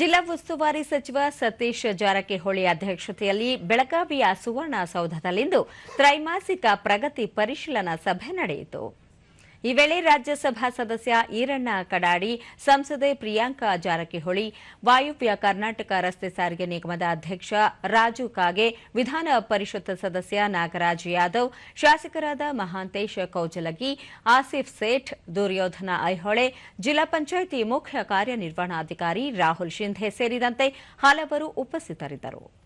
ಜಿಲ್ಲಾ ಉಸ್ತುವಾರಿ ಸಚಿವ ಸತೀಶ್ ಜಾರಕಿಹೊಳಿ ಅಧ್ಯಕ್ಷತೆಯಲ್ಲಿ ಬೆಳಗಾವಿಯ ಸುವರ್ಣಸೌಧದಲ್ಲಿಂದು ತ್ರೈಮಾಸಿಕ ಪ್ರಗತಿ ಪರಿಶೀಲನಾ ಸಭೆ ನಡೆಯಿತು. ಈ ವೇಳೆ ರಾಜ್ಯಸಭಾ ಸದಸ್ಯ ಈರಣ್ಣ ಕಡಾಡಿ, ಸಂಸದೆ ಪ್ರಿಯಾಂಕಾ ಜಾರಕಿಹೊಳಿ, ವಾಯುವ್ಯ ಕರ್ನಾಟಕ ರಸ್ತೆ ಸಾರಿಗೆ ನಿಗಮದ ಅಧ್ಯಕ್ಷ ರಾಜು ಕಾಗೆ, ವಿಧಾನ ಪರಿಷತ್ ಸದಸ್ಯ ನಾಗರಾಜ್ ಯಾದವ್, ಶಾಸಕರಾದ ಮಹಾಂತೇಶ್ ಕೌಜಲಗಿ, ಆಸಿಫ್ ಸೇಠ್, ದುರ್ಯೋಧನ ಐಹೊಳೆ, ಜಿಲ್ಲಾ ಪಂಚಾಯಿತಿ ಮುಖ್ಯ ಕಾರ್ಯನಿರ್ವಹಣಾಧಿಕಾರಿ ರಾಹುಲ್ ಶಿಂಧೆ ಸೇರಿದಂತೆ ಹಲವರು ಉಪಸ್ಥಿತರಿದ್ದರು.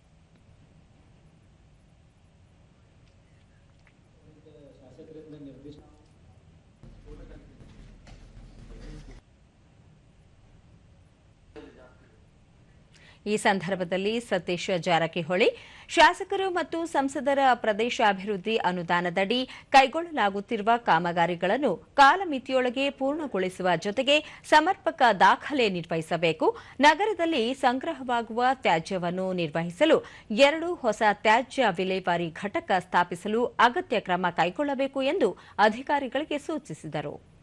ಈ ಸಂದರ್ಭದಲ್ಲಿ ಸತೀಶ್ ಜಾರಕಿಹೊಳಿ, ಶಾಸಕರು ಮತ್ತು ಸಂಸದರ ಪ್ರದೇಶಾಭಿವೃದ್ಧಿ ಅನುದಾನದಡಿ ಕೈಗೊಳ್ಳಲಾಗುತ್ತಿರುವ ಕಾಮಗಾರಿಗಳನ್ನು ಕಾಲಮಿತಿಯೊಳಗೆ ಪೂರ್ಣಗೊಳಿಸುವ ಜೊತೆಗೆ ಸಮರ್ಪಕ ದಾಖಲೆ ನಿರ್ವಹಿಸಬೇಕು. ನಗರದಲ್ಲಿ ಸಂಗ್ರಹವಾಗುವ ತ್ಯಾಜ್ಯವನ್ನು ನಿರ್ವಹಿಸಲು ಎರಡು ಹೊಸ ತ್ಯಾಜ್ಯ ವಿಲೇವಾರಿ ಘಟಕ ಸ್ಥಾಪಿಸಲು ಅಗತ್ಯ ಕ್ರಮ ಕೈಗೊಳ್ಳಬೇಕು ಎಂದು ಅಧಿಕಾರಿಗಳಿಗೆ ಸೂಚಿಸಿದರು.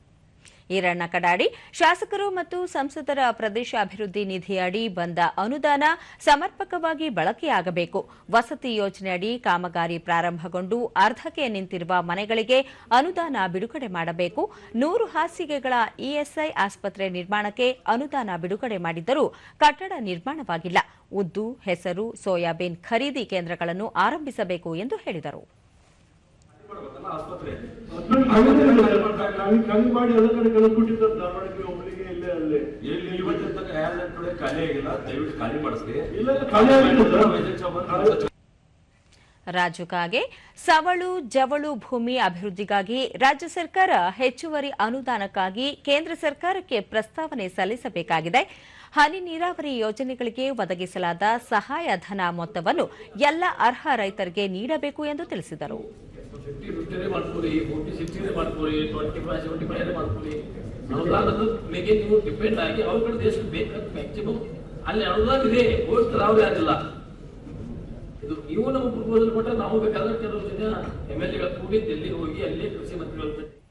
ಈರಣ್ಣ ಕಡಾಡಿ, ಶಾಸಕರು ಮತ್ತು ಸಂಸದರ ಪ್ರದೇಶಾಭಿವೃದ್ಧಿ ನಿಧಿಯಡಿ ಬಂದ ಅನುದಾನ ಸಮರ್ಪಕವಾಗಿ ಬಳಕೆಯಾಗಬೇಕು. ವಸತಿ ಯೋಜನೆಯಡಿ ಕಾಮಗಾರಿ ಪ್ರಾರಂಭಗೊಂಡು ಅರ್ಧಕ್ಕೆ ನಿಂತಿರುವ ಮನೆಗಳಿಗೆ ಅನುದಾನ ಬಿಡುಗಡೆ ಮಾಡಬೇಕು. ನೂರು ಹಾಸಿಗೆಗಳ ಇಎಸ್ಐ ಆಸ್ಪತ್ರೆ ನಿರ್ಮಾಣಕ್ಕೆ ಅನುದಾನ ಬಿಡುಗಡೆ ಮಾಡಿದ್ದರೂ ಕಟ್ಟಡ ನಿರ್ಮಾಣವಾಗಿಲ್ಲ. ಉದ್ದು, ಹೆಸರು, ಸೋಯಾಬೀನ್ ಖರೀದಿ ಕೇಂದ್ರಗಳನ್ನು ಆರಂಭಿಸಬೇಕು ಎಂದು ಹೇಳಿದರು. ಮಾಡ್ಬೇಕಲ್ಲ ಆಸ್ಪತ್ರೆ. ಖಾಲಿ ಖಾಲಿ ಮಾಡಿ ಎಲ್ಲ ಕಡೆ ಕಳಿಸ್ಬಿಟ್ಟಿದ್ದಾರೆ ಧಾರವಾಡಕ್ಕೆ ಒಬ್ಬರಿಗೆ ಇಲ್ಲೇ ಅಲ್ಲೇ. ಎಲ್ಲಿ ಇವತ್ತಿನ ತನಕ ಯಾರು ಕಡೆ ಖಾಲಿ ಆಗಿಲ್ಲ ದಯವಿಟ್ಟು ಖಾಲಿ ಮಾಡಿಸ್ಲಿ ಇಲ್ಲ, ಇಲ್ಲ, ಖಾಲಿ ಆಗಿಲ್ಲ. ಸರ್. ರಾಜು ಕಾಗೆ ಸವಳು ಜವಳು ಭೂಮಿ ಅಭಿವೃದ್ಧಿಗಾಗಿ ರಾಜ್ಯ ಸರ್ಕಾರ ಹೆಚ್ಚುವರಿ ಅನುದಾನಕ್ಕಾಗಿ ಕೇಂದ್ರ ಸರ್ಕಾರಕ್ಕೆ ಪ್ರಸ್ತಾವನೆ ಸಲ್ಲಿಸಬೇಕಾಗಿದೆ. ಹನಿ ನೀರಾವರಿ ಯೋಜನೆಗಳಿಗೆ ಒದಗಿಸಲಾದ ಸಹಾಯಧನ ಮೊತ್ತವನ್ನು ಎಲ್ಲ ಅರ್ಹ ರೈತರಿಗೆ ನೀಡಬೇಕು ಎಂದು ತಿಳಿಸಿದರು. ಫಿಫ್ಟಿ ಫಿಫ್ಟಿನೇ ಮಾಡ್ಕೊಳ್ಳಿ ಫೋರ್ಟಿ ಸಿಕ್ಸ್ಟಿನೇ ಮಾಡ್ಕೊಳ್ಳಿ ಟ್ವೆಂಟಿ ಫೈವ್ ಸೆವೆಂಟಿ ಫೈವ್ ಮಾಡ್ಕೊಳ್ಳಿ. ಅನುದಾನದ ಮೇಲೆ ನೀವು ಡಿಪೆಂಡ್ ಆಗಿ ಅವ್ರ ಕಡೆ ದೇಶಕ್ಕೆ ಬೇಕಾದ ಮ್ಯಾಕ್ಸಿಮಮ್ ಅಲ್ಲಿ ಅನುದಾನ ಇದೆ, ಹೋಗ್ತಾರೆ, ಅವ್ರು ಯಾರಿಲ್ಲ. ಇದು ನೀವು ನಮ್ಮ ಪ್ರಪೋಸಲ್ ಕೊಟ್ಟರೆ ನಾವು ಬೇಕಾದ್ರೆ ಕೆಲವು ಜನ ಎಂ ಎಲ್ ಎಗಳು ಕೂಡಿ ಡೆಲ್ಲಿಗೆ ಹೋಗಿ ಅಲ್ಲಿ ಕೃಷಿ ಮಂತ್ರಿಗಳ